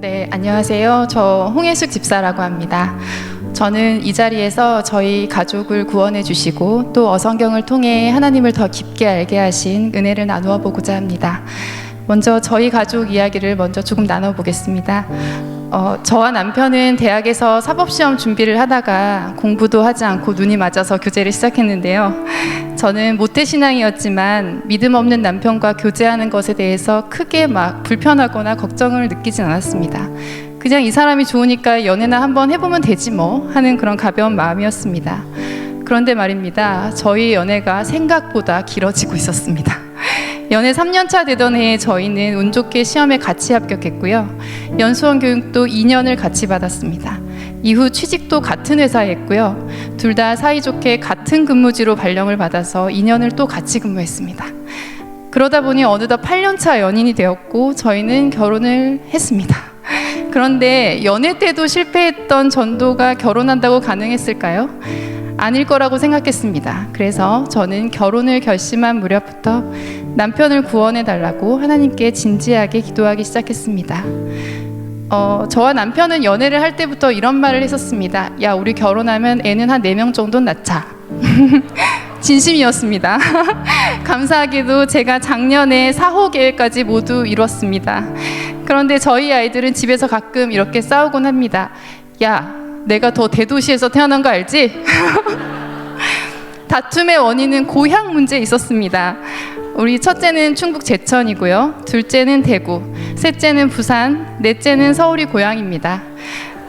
네, 안녕하세요. 저 홍혜숙 집사라고 합니다. 저는 이 자리에서 저희 가족을 구원해 주시고 또 어성경을 통해 하나님을 더 깊게 알게 하신 은혜를 나누어 보고자 합니다. 먼저 저희 가족 이야기를 먼저 조금 나눠 보겠습니다. 어, 저와 남편은 대학에서 사법시험 준비를 하다가 공부도 하지 않고 눈이 맞아서 교제를 시작했는데요. 저는 모태신앙이었지만 믿음 없는 남편과 교제하는 것에 대해서 크게 막 불편하거나 걱정을 느끼진 않았습니다. 그냥 이 사람이 좋으니까 연애나 한번 해보면 되지 뭐 하는 그런 가벼운 마음이었습니다. 그런데 말입니다. 저희 연애가 생각보다 길어지고 있었습니다. 연애 3년차 되던 해에 저희는 운 좋게 시험에 같이 합격했고요. 연수원 교육도 2년을 같이 받았습니다. 이후 취직도 같은 회사에 했고요. 둘 다 사이좋게 같은 근무지로 발령을 받아서 2년을 또 같이 근무했습니다. 그러다 보니 어느덧 8년차 연인이 되었고 저희는 결혼을 했습니다. 그런데 연애 때도 실패했던 전도가 결혼한다고 가능했을까요? 아닐 거라고 생각했습니다. 그래서 저는 결혼을 결심한 무렵부터 남편을 구원해 달라고 하나님께 진지하게 기도하기 시작했습니다. 어, 저와 남편은 연애를 할 때부터 이런 말을 했었습니다. 야, 우리 결혼하면 애는 한 네 명 정도는 낳자. 진심이었습니다. 감사하게도 제가 작년에 사호 계획까지 모두 이뤘습니다. 그런데 저희 아이들은 집에서 가끔 이렇게 싸우곤 합니다. 야, 내가 더 대도시에서 태어난 거 알지? 다툼의 원인은 고향 문제에 있었습니다. 우리 첫째는 충북 제천이고요. 둘째는 대구, 셋째는 부산, 넷째는 서울이 고향입니다.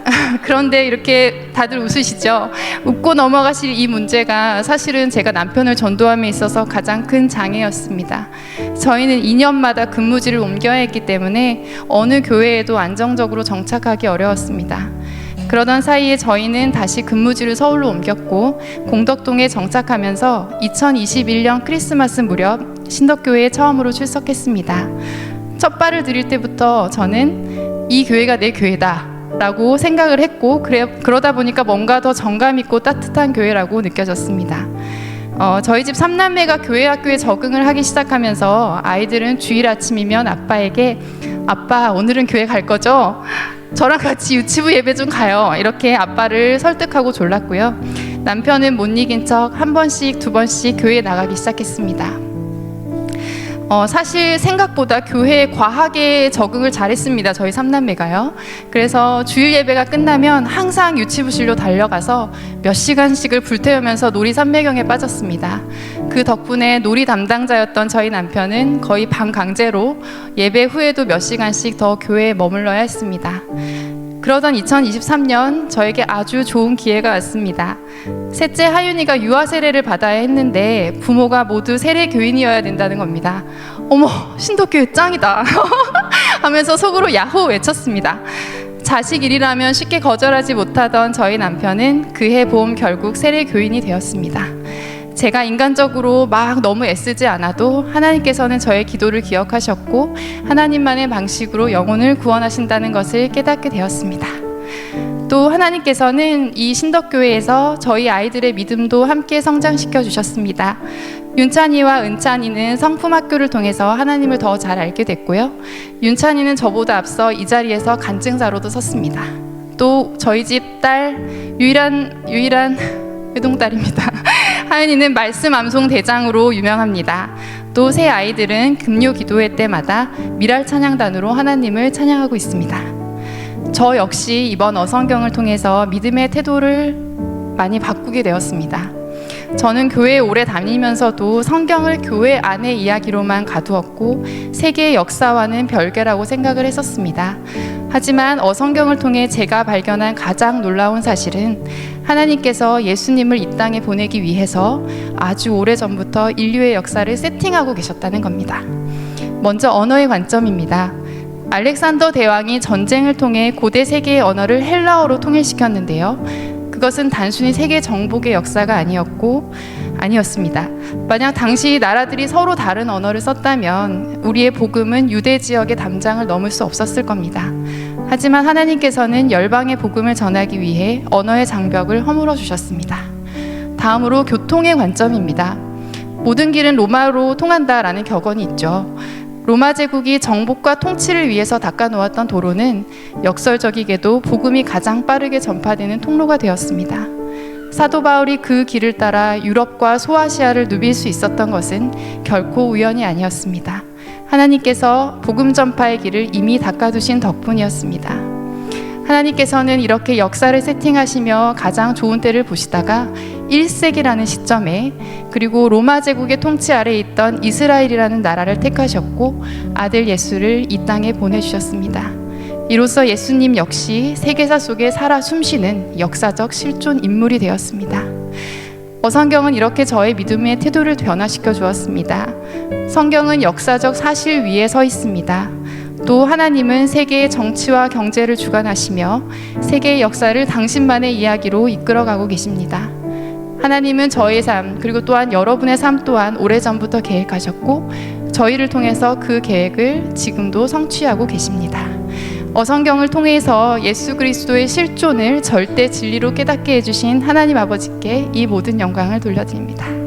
그런데 이렇게 다들 웃으시죠? 웃고 넘어가실 이 문제가 사실은 제가 남편을 전도함에 있어서 가장 큰 장애였습니다. 저희는 2년마다 근무지를 옮겨야 했기 때문에 어느 교회에도 안정적으로 정착하기 어려웠습니다. 그러던 사이에 저희는 다시 근무지를 서울로 옮겼고 공덕동에 정착하면서 2021년 크리스마스 무렵 신덕교회에 처음으로 출석했습니다. 첫 발을 들일 때부터 저는 이 교회가 내 교회다. 라고 생각을 했고 그래, 그러다 보니까 뭔가 더 정감 있고 따뜻한 교회라고 느껴졌습니다. 어, 저희 집 삼남매가 교회 학교에 적응을 하기 시작하면서 아이들은 주일 아침이면 아빠에게 아빠 오늘은 교회 갈 거죠? 저랑 같이 유치부 예배 좀 가요. 이렇게 아빠를 설득하고 졸랐고요. 남편은 못 이긴 척 한 번씩 두 번씩 교회에 나가기 시작했습니다. 어, 사실 생각보다 교회에 과하게 적응을 잘했습니다. 저희 삼남매가요. 그래서 주일 예배가 끝나면 항상 유치부실로 달려가서 몇 시간씩을 불태우면서 놀이 삼매경에 빠졌습니다. 그 덕분에 놀이 담당자였던 저희 남편은 거의 반강제로 예배 후에도 몇 시간씩 더 교회에 머물러야 했습니다. 그러던 2023년 저에게 아주 좋은 기회가 왔습니다. 셋째 하윤이가 유아 세례를 받아야 했는데 부모가 모두 세례 교인이어야 된다는 겁니다. 어머 신도교회 짱이다 하면서 속으로 야호 외쳤습니다. 자식 일이라면 쉽게 거절하지 못하던 저희 남편은 그해 봄 결국 세례 교인이 되었습니다. 제가 인간적으로 막 너무 애쓰지 않아도 하나님께서는 저의 기도를 기억하셨고 하나님만의 방식으로 영혼을 구원하신다는 것을 깨닫게 되었습니다. 또 하나님께서는 이 신덕교회에서 저희 아이들의 믿음도 함께 성장시켜 주셨습니다. 윤찬이와 은찬이는 성품학교를 통해서 하나님을 더 잘 알게 됐고요. 윤찬이는 저보다 앞서 이 자리에서 간증자로도 섰습니다. 또 저희 집 딸 유일한 유일한 외동딸입니다. 하연이는 말씀 암송 대장으로 유명합니다. 또 새 아이들은 금요 기도회 때마다 미랄 찬양단으로 하나님을 찬양하고 있습니다. 저 역시 이번 어성경을 통해서 믿음의 태도를 많이 바꾸게 되었습니다. 저는 교회에 오래 다니면서도 성경을 교회 안의 이야기로만 가두었고 세계의 역사와는 별개라고 생각을 했었습니다. 하지만 어성경을 통해 제가 발견한 가장 놀라운 사실은 하나님께서 예수님을 이 땅에 보내기 위해서 아주 오래 전부터 인류의 역사를 세팅하고 계셨다는 겁니다. 먼저 언어의 관점입니다. 알렉산더 대왕이 전쟁을 통해 고대 세계의 언어를 헬라어로 통일시켰는데요. 그것은 단순히 세계 정복의 역사가 아니었고 아니었습니다. 만약 당시 나라들이 서로 다른 언어를 썼다면 우리의 복음은 유대 지역의 담장을 넘을 수 없었을 겁니다. 하지만 하나님께서는 열방의 복음을 전하기 위해 언어의 장벽을 허물어 주셨습니다. 다음으로 교통의 관점입니다. 모든 길은 로마로 통한다라는 격언이 있죠. 로마 제국이 정복과 통치를 위해서 닦아놓았던 도로는 역설적이게도 복음이 가장 빠르게 전파되는 통로가 되었습니다. 사도 바울이 그 길을 따라 유럽과 소아시아를 누빌 수 있었던 것은 결코 우연이 아니었습니다. 하나님께서 복음 전파의 길을 이미 닦아두신 덕분이었습니다. 하나님께서는 이렇게 역사를 세팅하시며 가장 좋은 때를 보시다가 1세기라는 시점에 그리고 로마 제국의 통치 아래에 있던 이스라엘이라는 나라를 택하셨고 아들 예수를 이 땅에 보내주셨습니다. 이로써 예수님 역시 세계사 속에 살아 숨쉬는 역사적 실존 인물이 되었습니다. 어성경은 이렇게 저의 믿음의 태도를 변화시켜 주었습니다. 성경은 역사적 사실 위에 서 있습니다. 또 하나님은 세계의 정치와 경제를 주관하시며 세계의 역사를 당신만의 이야기로 이끌어가고 계십니다. 하나님은 저의 삶 그리고 또한 여러분의 삶 또한 오래전부터 계획하셨고 저희를 통해서 그 계획을 지금도 성취하고 계십니다. 어성경을 통해서 예수 그리스도의 실존을 절대 진리로 깨닫게 해주신 하나님 아버지께 이 모든 영광을 돌려드립니다.